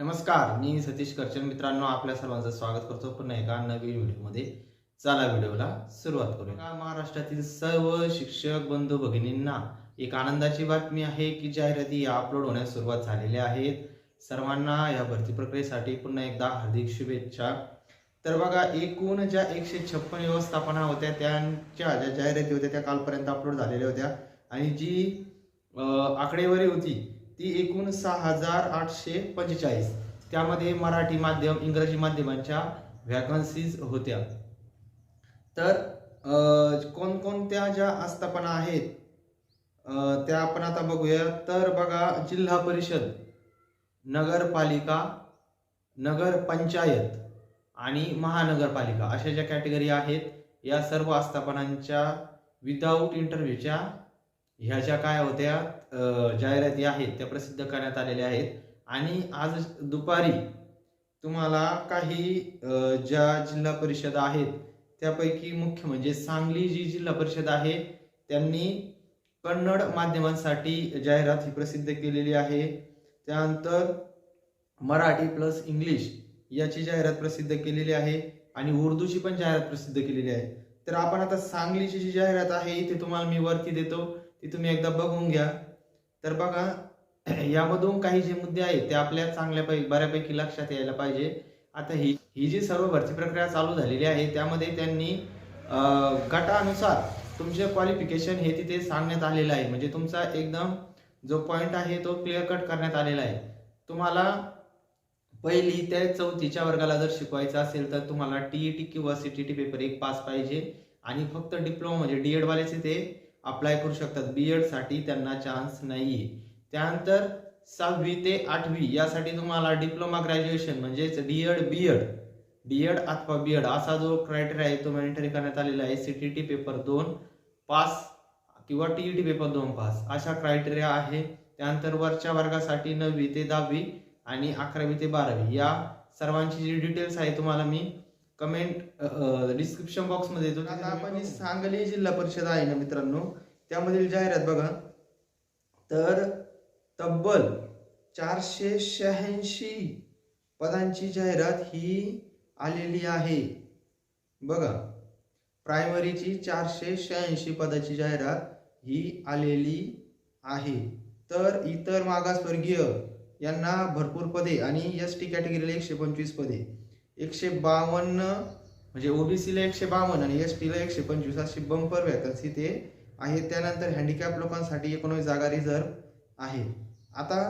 नमस्कार मी सतीश करचन मित्रांनो आपल्या सर्वांचं स्वागत करतो पुन्हा एका नवीन व्हिडिओमध्ये. चला व्हिडिओला सुरुवात करूया. महाराष्ट्रातील सर्व शिक्षक बंधू भगिनींना एक आनंदाची बातमी आहे की जाहिराती या अपलोड होण्यास सुरुवात झालेल्या आहेत सर्वांना या भरती प्रक्रियेसाठी पुन्हा एकदा हार्दिक शुभेच्छा. तर बघा एकूण ज्या एकशे छप्पन व्यवस्थापना होत्या त्यांच्या ज्या जाहिराती होत्या त्या कालपर्यंत अपलोड झालेल्या होत्या. आणि जी आकडेवारी होती ती एकूण सहा हजार आठशे पंचेचाळीस. त्यामध्ये मराठी माध्यम इंग्रजी माध्यमांच्या व्हॅकन्सीज होत्या. तर कोणकोणत्या ज्या आस्थापना आहेत त्या आपण आता बघूया. तर बघा जिल्हा परिषद नगरपालिका नगरपंचायत आणि महानगरपालिका अशा ज्या कॅटेगरी आहेत या सर्व आस्थापनांच्या विदाऊट इंटरव्ह्यूच्या ह्या ज्या काय होत्या जाहिराती आहेत त्या प्रसिद्ध करण्यात आलेल्या आहेत. आणि आज दुपारी तुम्हाला काही ज्या जिल्हा परिषद आहेत त्यापैकी मुख्य म्हणजे सांगली जी जिल्हा परिषद आहे त्यांनी कन्नड माध्यमांसाठी जाहिरात ही प्रसिद्ध केलेली आहे. त्यानंतर मराठी प्लस इंग्लिश याची जाहिरात प्रसिद्ध केलेली आहे आणि उर्दूची पण जाहिरात प्रसिद्ध केलेली आहे. तर आपण आता सांगलीची जी जाहिरात आहे इथे तुम्हाला मी वरती देतो. ती तुम्ही एकदा बघून घ्या. तर बघा यामधून काही जे मुद्दे आहेत ते आपल्या चांगल्यापैकी बऱ्यापैकी लक्षात यायला पाहिजे. आता ही ही जी सर्व भरती प्रक्रिया चालू झालेली आहे त्यामध्ये त्यांनी गटानुसार तुमचे क्वालिफिकेशन हे तिथे सांगण्यात आलेलं आहे. म्हणजे तुमचा एकदम जो पॉईंट आहे तो क्लिअर कट करण्यात आलेला आहे. तुम्हाला पहिली त्या चौथीच्या वर्गाला जर शिकवायचं असेल तर तुम्हाला टी ई टी किंवा सी टी टी पेपर एक पास पाहिजे. आणि फक्त डिप्लोमा म्हणजे डी एडवाल्याचे ते अप्लाय करू शकतात. बीएडसाठी त्यांना चान्स नाही त्यानंतर सहावी ते आठवी यासाठी तुम्हाला डिप्लोमा ग्रॅज्युएशन म्हणजेच डीएड बीएड डीएड अथवा बीएड असा जो क्रायटेरिया आहे तो मॅनिटरी करण्यात आलेला आहे. सीटीटी पेपर दोन पास किंवा टी टी पेपर दोन पास अशा क्रायटेरिया आहे. त्यानंतर वरच्या वर्गासाठी नववी ते दहावी आणि अकरावी ते बारावी. या सर्वांची जी डिटेल्स आहे तुम्हाला मी कमेंट डिस्क्रिप्शन बॉक्समध्ये देतो आता आपण सांगली जिल्हा परिषद आहे ना मित्रांनो? त्यामधील जाहिरात बघा. तर तब्बल चारशे शहाऐंशी पदांची जाहिरात ही आलेली आहे. बघा. प्रायमरीची चारशे शहाऐंशी पदाची जाहिरात ही आलेली आहे. तर इतर मागासवर्गीय यांना भरपूर पदे आणि एस टी कॅटेगरीला एकशे पंचवीस पदे. एकशे बावन्न म्हणजे ओबीसीला एकशे बावन्न आणि एस टीला एकशे पंचवीस अशी बंपर वॅकन्सी ते आहे त्यानंतर हँडिकॅप लोकांसाठी एकोणवीस जागा रिझर्व आहे. आता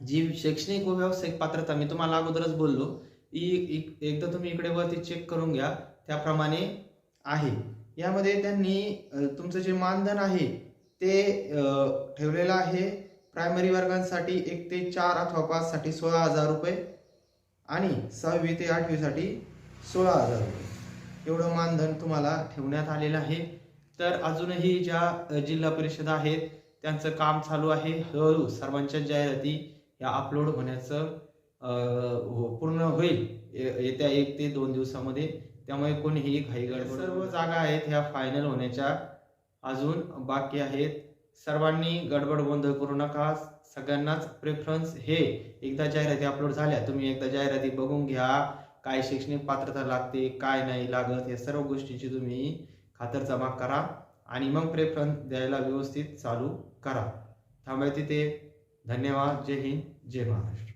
जी शैक्षणिक व व्यावसायिक पात्रता मी तुम्हाला अगोदरच बोललो ई एक- एकदा तुम्ही इकडे वरती चेक करून घ्या त्याप्रमाणे आहे. यामध्ये त्यांनी तुमचं जे मानधन आहे ते ठेवलेलं आहे. प्रायमरी वर्गांसाठी एक ते चार अथवा पाचसाठी सोळा हजार रुपये. आणि सहावी ते आठवीसाठी सोळा हजार रुपये. एवढं मानधन तुम्हाला ठेवण्यात आलेलं आहे. तर अजूनही ज्या जिल्हा परिषद आहेत त्यांचं काम चालू आहे. हळूहळू सर्वांच्या जाहिराती या अपलोड होण्याचं हो- पूर्ण होईल. ये- येत्या एक ते दोन दिवसामध्ये. त्यामुळे कोणीही घाई गडबड सर्व जागा आहेत ह्या फायनल होण्याच्या. अजून बाकी आहेत. सर्वांनी गडबड गोंधळ करू नका. सगळ्यांनाच प्रेफरन्स हे. एकदा जाहिराती अपलोड झाल्या तुम्ही एकदा जाहिराती बघून घ्या. काय शैक्षणिक पात्रता लागते काय नाही लागत या सर्व गोष्टींची तुम्ही खातरजमा करा. आणि मग प्रेफरन्स द्यायला व्यवस्थित चालू करा. थांबाय तिथे धन्यवाद. जय हिंद. जय महाराष्ट्र.